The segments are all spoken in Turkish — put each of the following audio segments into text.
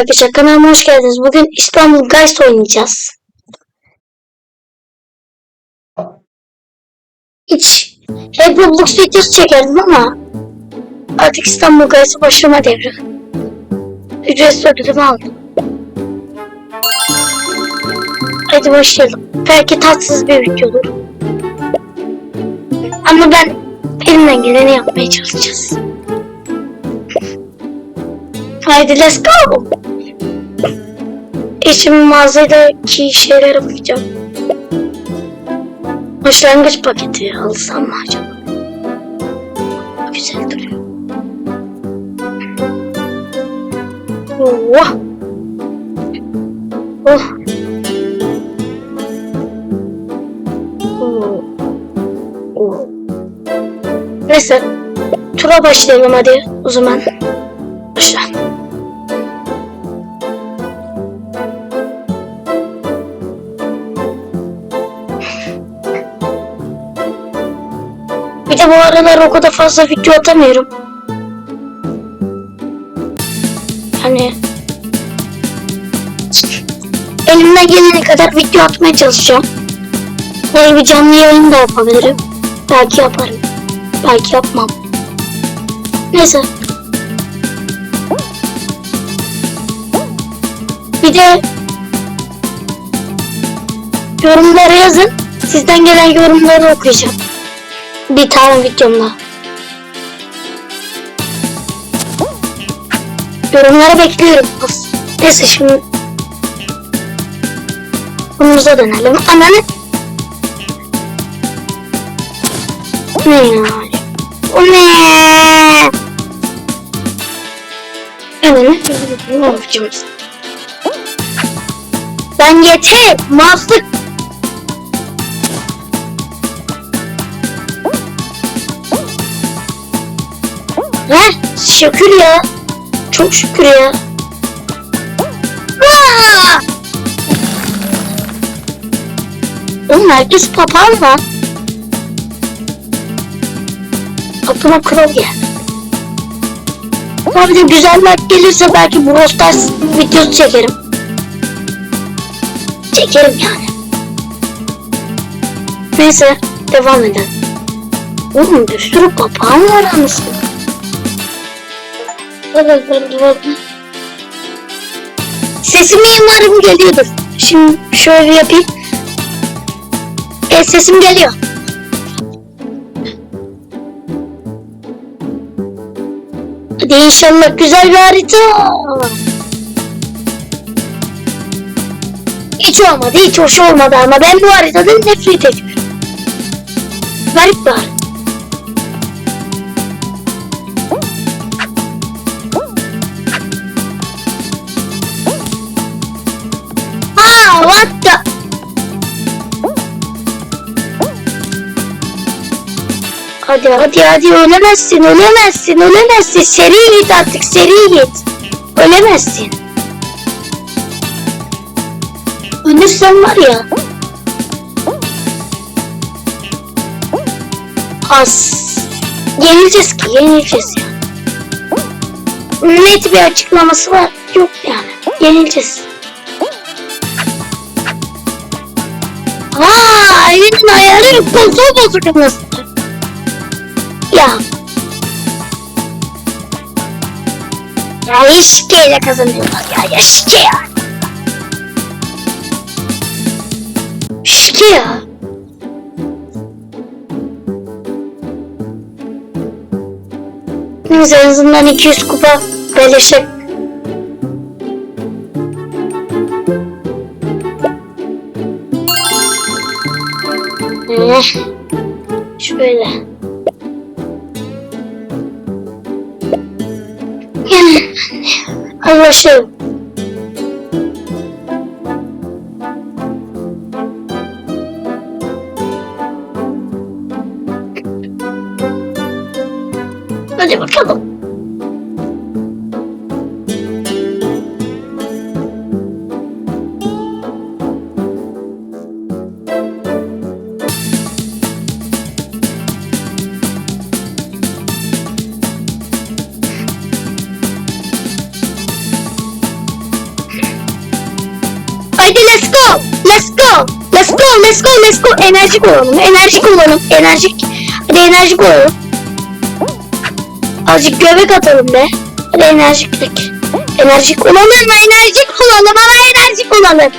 arkadaşlar kanalıma hoş geldiniz. Bugün İstanbul Guys oynayacağız. Hiç hep Roblox videosu çekerdim ama artık İstanbul Guys'a başlama devri. Ücretsiz ödülümü aldım. Hadi başlayalım. Belki tatsız bir videodur. Ama ben elimden geleni yapmaya çalışacağız. Haydi let's go. Eşim mağazadaki şeylere bakacağım. Başlangıç paketi alsam mı acaba? Güzel duruyor. Oh. Oh. Oh. Oh. Neyse. Tura başlayalım hadi o zaman. Başla. Bu aralar o kadar fazla video atamıyorum. Hani elimden gelene kadar video atmaya çalışacağım. Böyle bir canlı yayın da yapabilirim. Belki yaparım. Belki yapmam. Neyse. Bir de yorumlara yazın. Sizden gelen yorumları okuyacağım. Bir tane videomda. Yorumlara bekliyorum. Neyse şimdi konumuza dönelim. Ananı ne ya? O ne? Ananı ne yapacağız? Ben yeter. Maslık Heh, şükür ya. Çok şükür ya. Aa! Oğlum herkes papağan var. Aklıma kral geldi. Ama bir de güzel mak gelirse belki Brawl Stars videosu çekerim. Çekerim yani. Neyse devam edelim. Oğlum bir sürü papağan var anasını. Sesim umarım geliyordur. Şimdi şöyle yapayım. Evet sesim geliyor. Hadi inşallah güzel bir harita. Hiç olmadı, hiç hoş olmadı ama ben bu haritadan nefret ediyorum. Garip bir harita. Hadi hadi hadi ölemezsin ölemezsin ölemezsin. Seri git artık seri git. Ölemezsin. Ölürsen var ya. Az Yenileceğiz ki yenileceğiz ya. Net bir açıklaması var. Yok yani. Yenileceğiz. Aa, elinin ayarı konsol bozuk nasıl? Ya. Ya eşkeyle kazanıyorlar ya, ya şike ya. Şike ya. Neyse en azından 200 kupa beleşe Şöyle. pushing. Look at Haydi let's go. Let's go. Let's go. Let's go. Let's go. Enerjik olalım. Enerjik olalım. Enerjik. Hadi enerjik olalım. Azıcık göbek atalım be. Hadi enerjiklik. Enerjik olalım. Enerjik olalım ama enerjik olalım.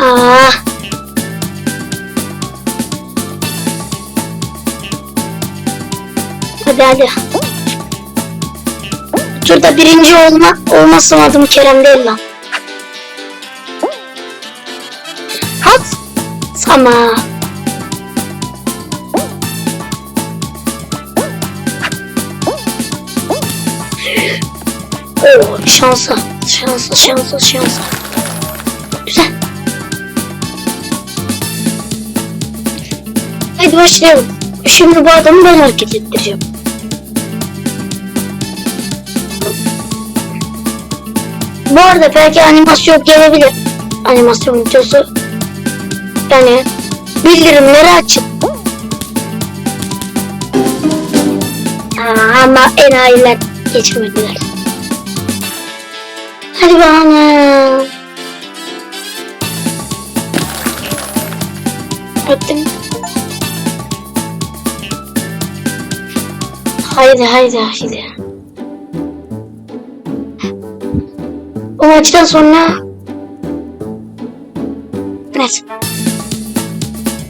Aa. Hadi hadi. Turda birinci olma, olmasın adım Kerem değil lan. Hat. Sama. Oo, şansa, şansa, şansa, şansa. Güzel. Hadi başlayalım. Şimdi bu adamı ben hareket ettireceğim. Bu arada belki animasyon gelebilir. Animasyon videosu. Yani bildirimleri açın. Aa, ama enayiler geçmediler. Hadi bana. Öptüm. Haydi haydi haydi. O maçtan sonra Neyse.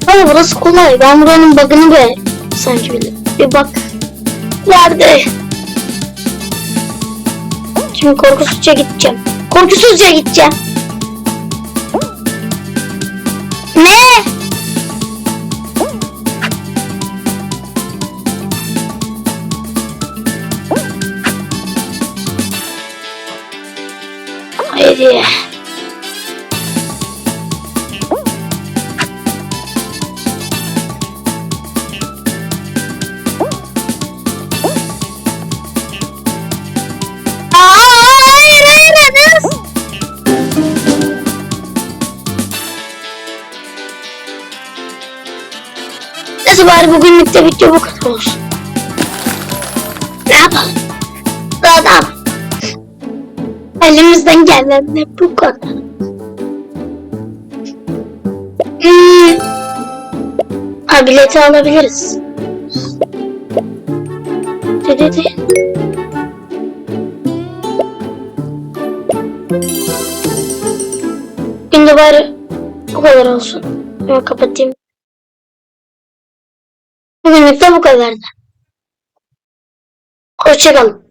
Ama burası kolay. Ben buranın bug'ını be sanki bir, bir bak vardı. Şimdi korkusuzca gideceğim. Korkusuzca gideceğim. Enes. Neyse bari bugünlük de video bu kadar olsun. Ne yapalım? Daha ne yapalım? Elimizden gelen de bu kadar. Hmm. Ha bileti alabiliriz. De de de. Günde bari bu kadar olsun. Ben kapatayım. Bugünlük de bu kadardı. Hoşçakalın.